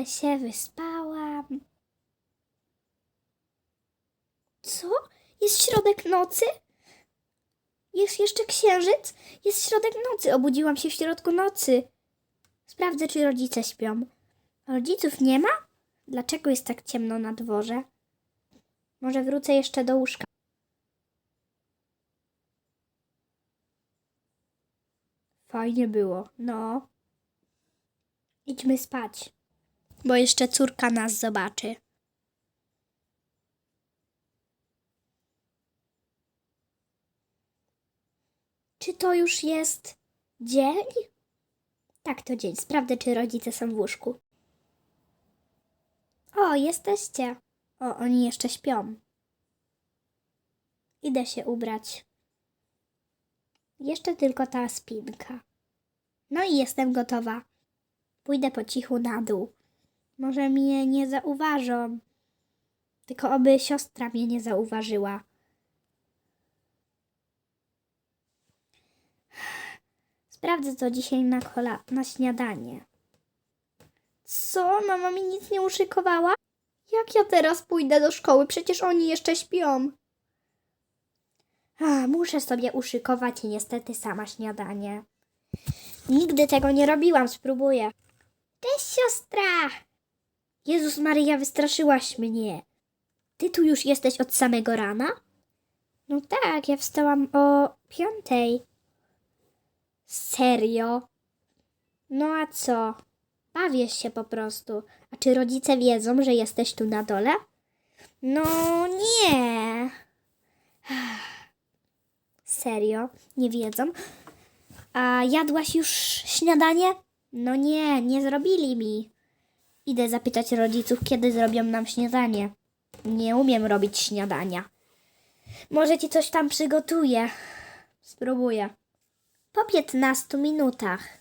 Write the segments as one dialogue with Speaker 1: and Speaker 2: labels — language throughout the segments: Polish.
Speaker 1: Ale się wyspałam. Co? Jest środek nocy? Jest jeszcze księżyc? Jest środek nocy. Obudziłam się w środku nocy. Sprawdzę, czy rodzice śpią. Rodziców nie ma? Dlaczego jest tak ciemno na dworze? Może wrócę jeszcze do łóżka. Fajnie było, no. Idźmy spać, bo jeszcze córka nas zobaczy. Czy to już jest dzień? Tak, to dzień. Sprawdzę, czy rodzice są w łóżku. O, jesteście. O, oni jeszcze śpią. Idę się ubrać. Jeszcze tylko ta spinka. No i jestem gotowa. Pójdę po cichu na dół. Może mnie nie zauważą. Tylko oby siostra mnie nie zauważyła. Sprawdzę to dzisiaj na, kola- na śniadanie. Co? Mama mi nic nie uszykowała? Jak ja teraz pójdę do szkoły? Przecież oni jeszcze śpią. A, muszę sobie uszykować niestety sama śniadanie. Nigdy tego nie robiłam, spróbuję. Cześć, siostra! Jezus Maria, wystraszyłaś mnie. Ty tu już jesteś od samego rana? No tak, ja wstałam o piątej. Serio? No a co? Bawię się po prostu. A czy rodzice wiedzą, że jesteś tu na dole? No nie. Serio? Nie wiedzą? A jadłaś już śniadanie? No nie, nie zrobili mi. Idę zapytać rodziców, kiedy zrobią nam śniadanie. Nie umiem robić śniadania. Może ci coś tam przygotuję. Spróbuję. Po 15 minutach.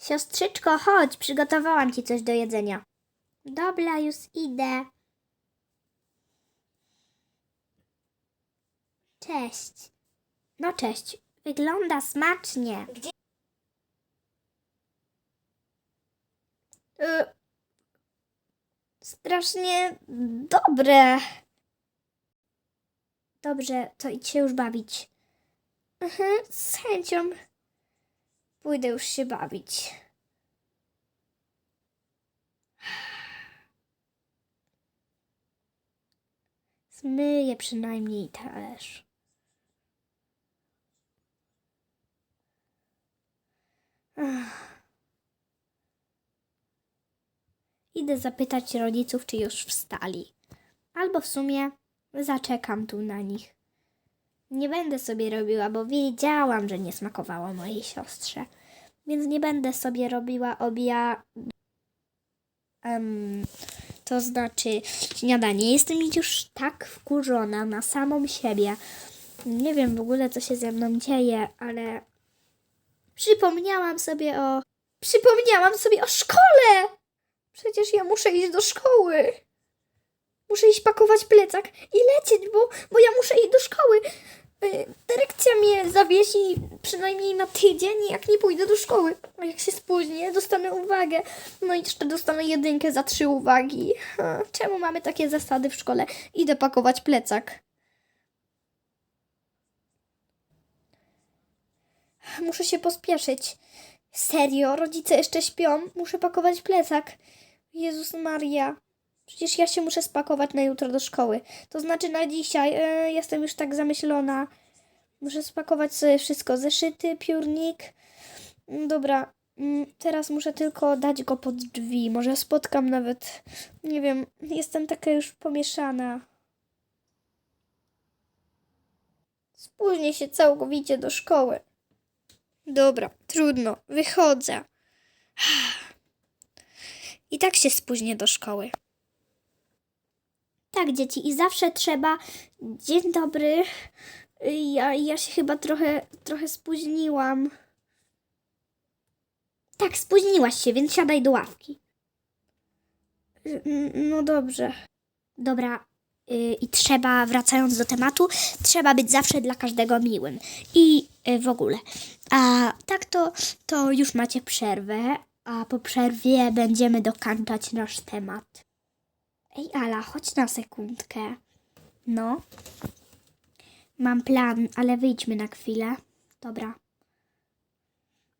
Speaker 1: Siostrzyczko, chodź, przygotowałam ci coś do jedzenia. Dobra, już idę. Cześć. No cześć. Wygląda smacznie. Gdzie? Strasznie dobre. Dobrze, to idź się już bawić. Mhm, z chęcią. Pójdę już się bawić. Zmyję przynajmniej talerz. Ach. Idę zapytać rodziców, czy już wstali. Albo w sumie zaczekam tu na nich. Nie będę sobie robiła, bo wiedziałam, że nie smakowało mojej siostrze. Więc nie będę sobie robiła obia... Em, to znaczy śniadanie. Jestem już tak wkurzona na samą siebie. Nie wiem w ogóle, co się ze mną dzieje, ale przypomniałam sobie o... Przypomniałam sobie o szkole! Przecież ja muszę iść do szkoły. Muszę iść pakować plecak i lecieć, bo, bo ja muszę iść do szkoły. Y, Dyrekcja mnie zawiesi przynajmniej na tydzień, jak nie pójdę do szkoły. A jak się spóźnię, dostanę uwagę. No i jeszcze dostanę jedynkę za trzy uwagi. Czemu mamy takie zasady w szkole? Idę pakować plecak. Muszę się pospieszyć. Serio, rodzice jeszcze śpią. Muszę pakować plecak. Jezus Maria. Przecież ja się muszę spakować na jutro do szkoły. To znaczy na dzisiaj. E, jestem już tak zamyślona. Muszę spakować sobie wszystko. Zeszyty, piórnik. Mm, Dobra. mm, Teraz muszę tylko dać go pod drzwi. Może spotkam nawet. Nie wiem. Jestem taka już pomieszana. Spóźnię się całkowicie do szkoły. Dobra, trudno. Wychodzę. I tak się spóźnię do szkoły. Tak, dzieci, i zawsze trzeba. Dzień dobry. Ja, ja się chyba trochę, trochę spóźniłam. Tak, spóźniłaś się, więc siadaj do ławki. No dobrze. Dobra. y, I trzeba, wracając do tematu, trzeba być zawsze dla każdego miłym. I y, w ogóle. A tak to, to już macie przerwę. A po przerwie będziemy dokończać nasz temat. Ej, Ala, chodź na sekundkę. No. Mam plan, ale wyjdźmy na chwilę. Dobra.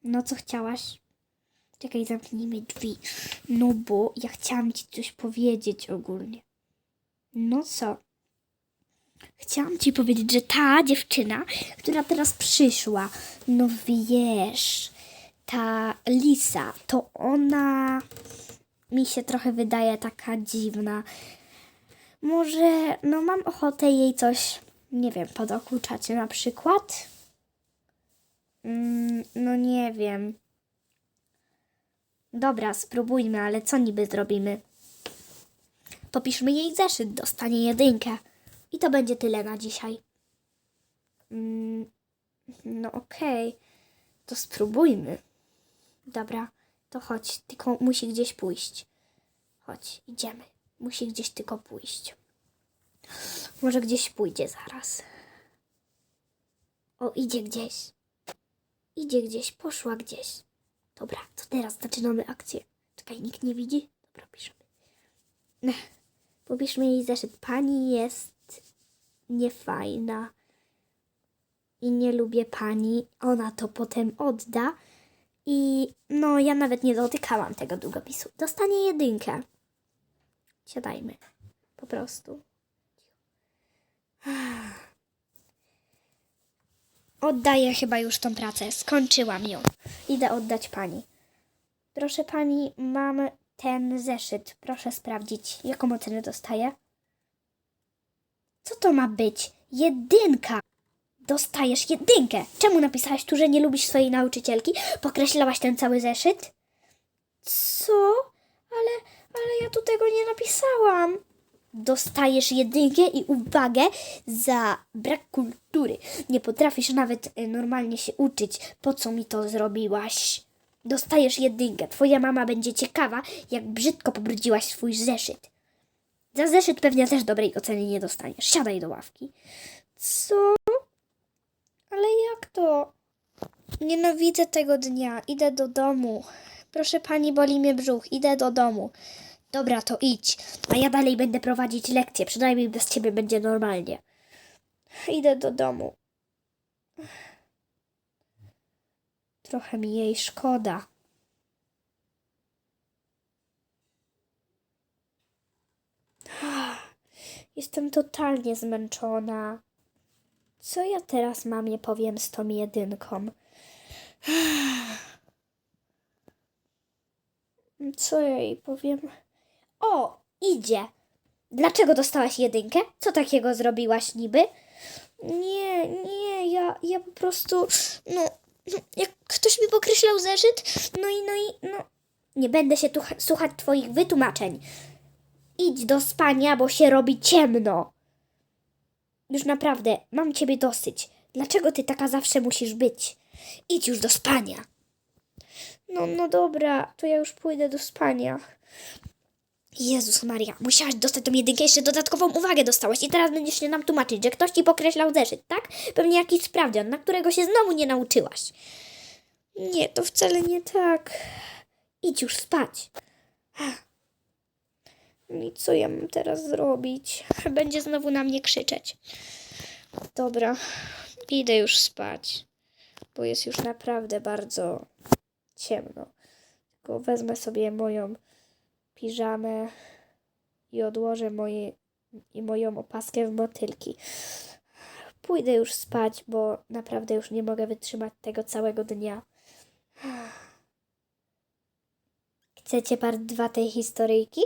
Speaker 1: No, co chciałaś? Czekaj, zamknijmy drzwi. No bo ja chciałam ci coś powiedzieć ogólnie. No co? Chciałam ci powiedzieć, że ta dziewczyna, która teraz przyszła, no wiesz, ta Lisa, to ona mi się trochę wydaje taka dziwna. Może, no mam ochotę jej coś, nie wiem, podokuczać na przykład? Mm, no nie wiem. Dobra, spróbujmy, ale co niby zrobimy? Popiszmy jej zeszyt, dostanie jedynkę. I to będzie tyle na dzisiaj. Mm, no okej, to spróbujmy. Dobra, to chodź, tylko musi gdzieś pójść. Chodź, idziemy. Musi gdzieś tylko pójść. Może gdzieś pójdzie zaraz. O, idzie gdzieś. Idzie gdzieś, poszła gdzieś. Dobra, to teraz zaczynamy akcję. Czekaj, nikt nie widzi? Dobra, piszemy. Popiszmy jej zeszyt. Pani jest niefajna i nie lubię pani. Ona to potem odda. I no, ja nawet nie dotykałam tego długopisu. Dostanie jedynkę. Siadajmy. Po prostu. Oddaję chyba już tą pracę. Skończyłam ją. Idę oddać pani. Proszę pani, mam ten zeszyt. Proszę sprawdzić, jaką ocenę dostaję. Co to ma być? Jedynka! Dostajesz jedynkę! Czemu napisałaś tu, że nie lubisz swojej nauczycielki? Pokreślałaś ten cały zeszyt? Co? Ale, ale ja tu tego nie napisałam. Dostajesz jedynkę i uwagę za brak kultury. Nie potrafisz nawet y, normalnie się uczyć. Po co mi to zrobiłaś? Dostajesz jedynkę. Twoja mama będzie ciekawa, jak brzydko pobrudziłaś swój zeszyt. Za zeszyt pewnie też dobrej oceny nie dostaniesz. Siadaj do ławki. Co? Ale jak to? Nienawidzę tego dnia. Idę do domu. Proszę pani, boli mnie brzuch. Idę do domu. Dobra, to idź. A ja dalej będę prowadzić lekcje. Przynajmniej bez ciebie będzie normalnie. Idę do domu. Trochę mi jej szkoda. Jestem totalnie zmęczona. Co ja teraz mamie powiem z tą jedynką? Co ja jej powiem? O, idzie. Dlaczego dostałaś jedynkę? Co takiego zrobiłaś niby? Nie, nie, ja, ja po prostu, no, jak ktoś mi pokreślał zeszyt, no i, no i, no, nie będę się tu słuchać twoich wytłumaczeń. Idź do spania, bo się robi ciemno. Już naprawdę, mam ciebie dosyć. Dlaczego ty taka zawsze musisz być? Idź już do spania. No, no dobra, to ja już pójdę do spania. Jezus Maria, musiałaś dostać tą jedynkę, jeszcze dodatkową uwagę dostałaś i teraz będziesz się nam tłumaczyć, że ktoś ci pokreślał zeszyt, tak? Pewnie jakiś sprawdzian, na którego się znowu nie nauczyłaś. Nie, to wcale nie tak. Idź już spać. I co ja mam teraz zrobić? Będzie znowu na mnie krzyczeć. Dobra, idę już spać, bo jest już naprawdę bardzo ciemno. Tylko wezmę sobie moją piżamę i odłożę moje, i moją opaskę w motylki. Pójdę już spać, bo naprawdę już nie mogę wytrzymać tego całego dnia. Chcecie part 2 tej historyjki?